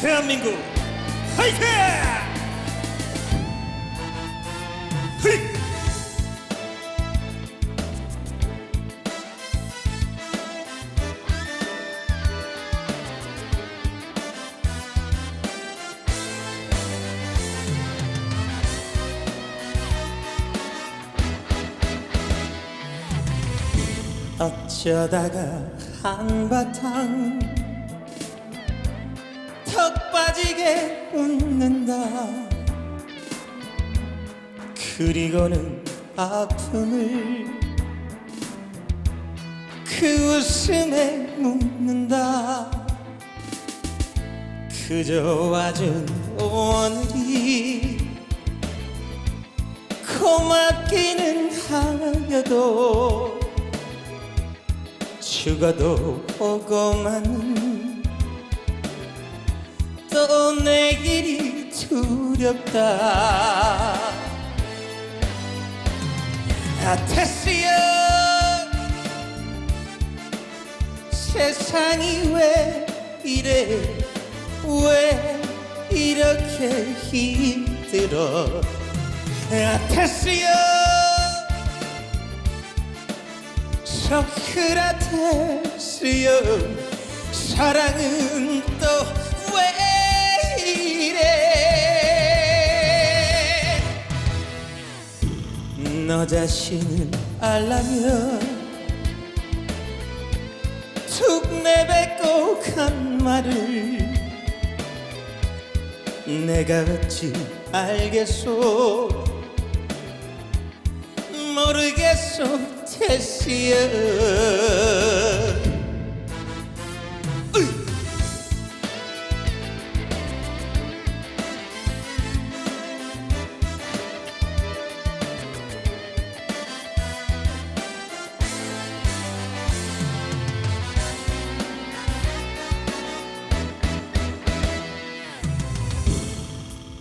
대한민국 화이팅! 휘! 어쩌다가 한바탕 턱 빠지게 웃는다. 그리고는 아픔을 그 웃음에 묻는다. 그저 와준 오늘이 고맙기는 하여도 죽어도 오고만 두렵다. 아테스여. 세상이 왜 이래? 왜 이렇게 힘들어? 아테스여. 소크라테스여. 사랑은 너 자신을 알라면 툭 내뱉고 간 말을 내가 어찌 알겠소? 모르겠소 테스야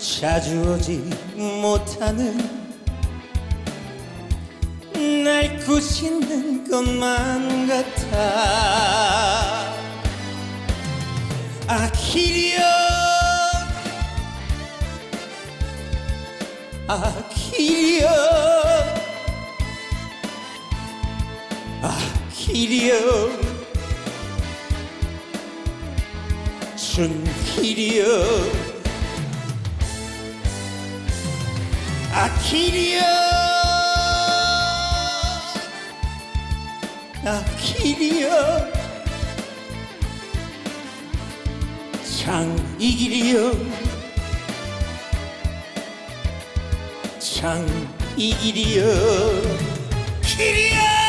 자주 오지 못하는 날 꾸짖는 것만 같아. 아키리오 아키리오 아키리오 준키리오 아키리오 아키리오 장이 길이요 장이 길이요 키리오